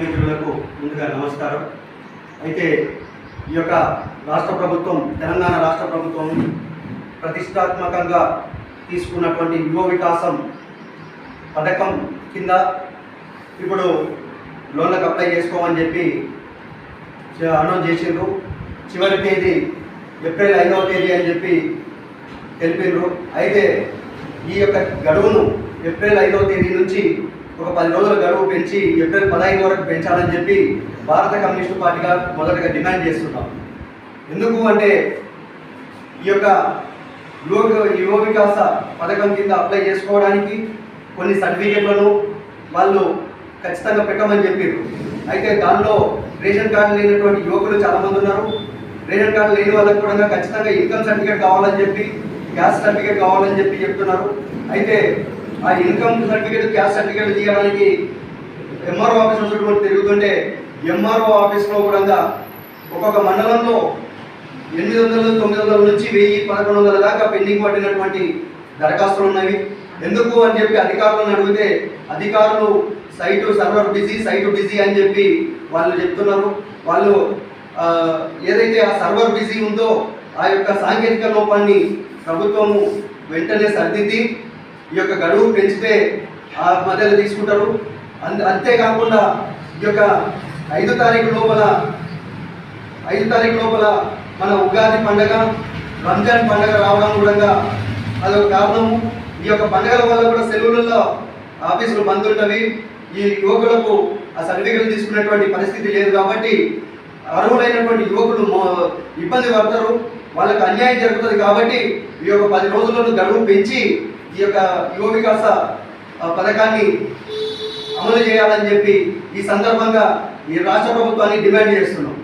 మిత్రులకు ముందుగా నమస్కారం. అయితే ఈ యొక్క రాష్ట్ర ప్రభుత్వం తెలంగాణ రాష్ట్ర ప్రభుత్వం ప్రతిష్టాత్మకంగా తీసుకున్నటువంటి యువ వికాసం పథకం కింద ఇప్పుడు లోన్లకు అప్లై చేసుకోమని చెప్పి అనౌన్స్ చేసిండ్రు. చివరి తేదీ ఏప్రిల్ ఐదవ తేదీ అని చెప్పి తెలిపిండ్రు అయితే ఈ యొక్క గడువును ఏప్రిల్ ఐదవ తేదీ నుంచి ఒక పది రోజుల గడువు పెంచి ఏప్రిల్ పదహైదు వరకు పెంచాలని చెప్పి భారత కమ్యూనిస్టు పార్టీగా మొదటగా డిమాండ్ చేస్తున్నాం. ఎందుకు అంటే ఈ యొక్క యువక యువ వికాస పథకం కింద అప్లై చేసుకోవడానికి కొన్ని సర్టిఫికెట్లను వాళ్ళు ఖచ్చితంగా పెట్టమని చెప్పారు అయితే దానిలో రేషన్ కార్డు లేనటువంటి యువకులు చాలామంది ఉన్నారు. రేషన్ కార్డు లేని వాళ్ళకి కూడా ఖచ్చితంగా ఇన్కమ్ సర్టిఫికేట్ కావాలని చెప్పి క్యాస్ట్ సర్టిఫికేట్ కావాలని చెప్పి చెప్తున్నారు. అయితే ఆ ఇన్కమ్ సర్టిఫికేట్ క్యాస్ట్ సర్టిఫికేట్ తీయడానికి ఎంఆర్ఓ ఆఫీస్ ఉన్నటువంటి తిరుగుతుంటే ఎంఆర్ఓ ఆఫీస్లో కూడా ఒక్కొక్క మండలంలో ఎనిమిది వందల తొమ్మిది వందల నుంచి వెయ్యి పదకొండు వందల దాకా పెండింగ్ పడినటువంటి దరఖాస్తులు ఉన్నవి ఎందుకు అని చెప్పి అధికారులను అడిగితే అధికారులు site server busy site busy అని చెప్పి వాళ్ళు చెప్తున్నారు. వాళ్ళు ఏదైతే ఆ సర్వర్ బిజీ ఉందో ఆ యొక్క సాంకేతిక లోపాన్ని ప్రభుత్వము వెంటనే సర్దిద్ది ఈ యొక్క గడువు పెంచితే ఆ మధ్యలో తీసుకుంటారు. అంతే అంతేకాకుండా ఈ యొక్క ఐదు తారీఖు లోపల ఐదు తారీఖు లోపల మన ఉగాది పండగ రంజాన్ పండగ రావడం కూడా అదొక కారణము ఈ యొక్క పండగల వల్ల కూడా సెలవులలో ఆఫీసులు బంద్ ఉంటవి ఈ యువకులకు ఆ సర్టిఫికెట్లు తీసుకునేటువంటి పరిస్థితి లేదు కాబట్టి అర్హులైనటువంటి యువకులు ఇబ్బంది పడతారు. వాళ్ళకు అన్యాయం జరుగుతుంది కాబట్టి ఈ యొక్క పది రోజులను గడువు పెంచి ఈ యొక్క యువ వికాస పథకాన్ని అమలు చేయాలని చెప్పి ఈ సందర్భంగా ఈ రాష్ట్ర ప్రభుత్వాన్ని డిమాండ్ చేస్తున్నాం.